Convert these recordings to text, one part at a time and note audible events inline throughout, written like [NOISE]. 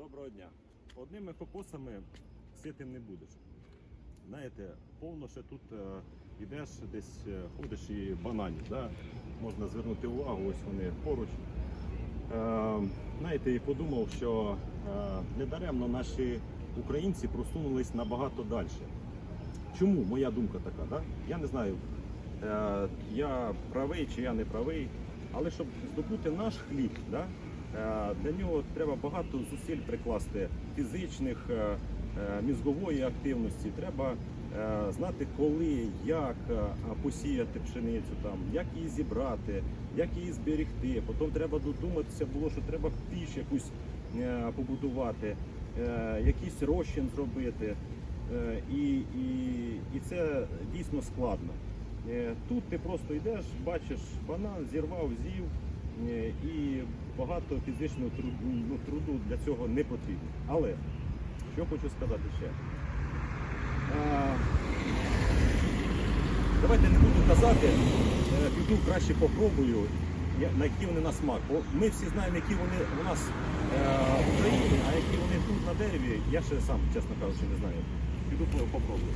Доброго дня. Одними кокосами сити не будеш. Знаєте, повно ще тут е, йдеш, десь е, ходиш і бананів. Да? Можна звернути увагу, ось вони поруч. Е, знаєте, і подумав, що е, недаремно наші українці просунулись набагато далі. Чому моя думка така? Да? Я не знаю, е, я правий чи я не правий, але щоб здобути наш хліб, да, для нього треба багато зусиль прикласти фізичних, е, е, мізгової активності. Треба е, знати, коли, як е, посіяти пшеницю, там, як її зібрати, як її зберегти. Потім треба додуматися було, що треба піч якусь е, побудувати, е, якийсь розчин зробити. Е, І, і, і це дійсно складно. Е, Тут ти просто йдеш, бачиш банан, зірвав, з'їв, е, і багато фізичного труду, ну, труду для цього не потрібно. Але що хочу сказати ще. Давайте не буду казати, е, піду краще попробую, на які вони на смак. Бо ми всі знаємо, які вони у нас е, в Україні, а які вони тут на дереві, я ще сам, чесно кажучи, не знаю. Піду по- попробую.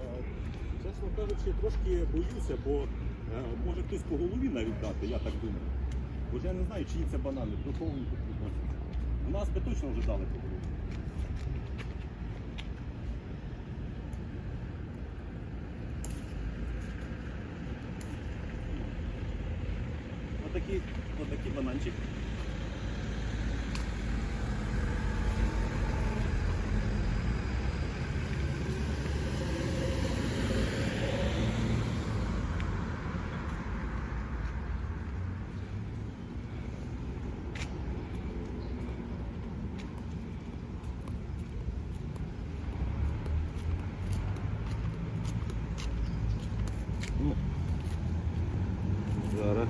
Е, Чесно кажучи, трошки боюся, бо е, може хтось по голові навіть дати, я так думаю. Бо я не знаю, чиї це банани, до кого вони тут відносяться. У нас би точно вже дали по голові. Отакий, отакий бананчик. Ну, зараз.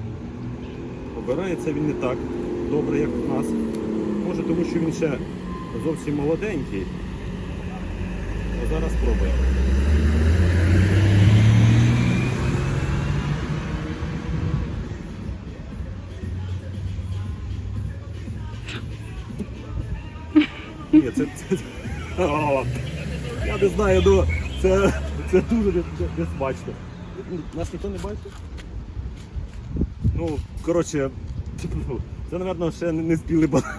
Обирається він не так добре, як в нас. Може, тому що він ще зовсім молоденький. А зараз спробуємо. Ні, це, це, [LAUGHS] О, я не знаю, ну це, це дуже не- не- несмачно. Нас ніхто не бачить? Ну, коротше, це, напевно, ще не, спіли банани.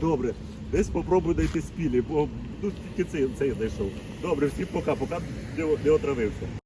Добре, десь попробуй дойти спілі, бо тут тільки цей, цей знайшов. Добре, всім пока, пока не отравився.